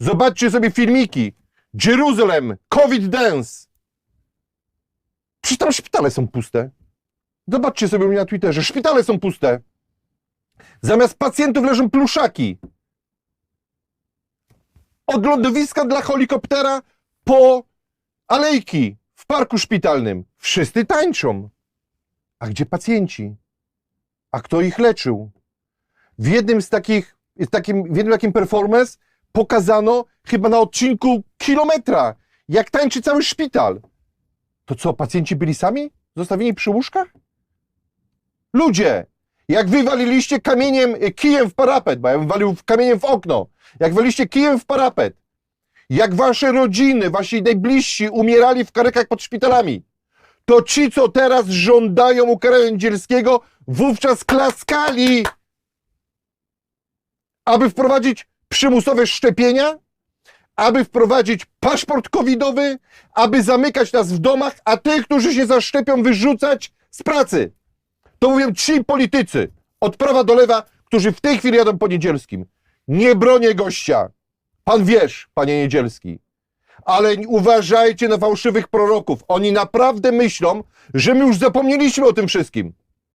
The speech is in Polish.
Zobaczcie sobie filmiki. Jerusalem, COVID Dance. Przecież tam szpitale są puste. Zobaczcie sobie mnie na Twitterze. Szpitale są puste. Zamiast pacjentów leżą pluszaki. Od lądowiska dla helikoptera po alejki w parku szpitalnym. Wszyscy tańczą. A gdzie pacjenci? A kto ich leczył? W jednym z takich, z takim, w jednym takim performance pokazano chyba na odcinku kilometra, jak tańczy cały szpital. To co, pacjenci byli sami? Zostawieni przy łóżkach? Ludzie, jak wy waliliście kamieniem, y, kijem w parapet, bo ja bym walił kamieniem w okno, jak waliliście kijem w parapet, jak wasze rodziny, wasi najbliżsi umierali w karekach pod szpitalami, to ci, co teraz żądają ukarania Niedzielskiego, wówczas klaskali, aby wprowadzić przymusowe szczepienia, aby wprowadzić paszport covidowy, aby zamykać nas w domach, a tych, którzy się zaszczepią, wyrzucać z pracy. To mówią ci politycy od prawa do lewa, którzy w tej chwili jadą po Niedzielskim. Nie bronię gościa. Pan wiesz, panie Niedzielski. Ale uważajcie na fałszywych proroków. Oni naprawdę myślą, że my już zapomnieliśmy o tym wszystkim.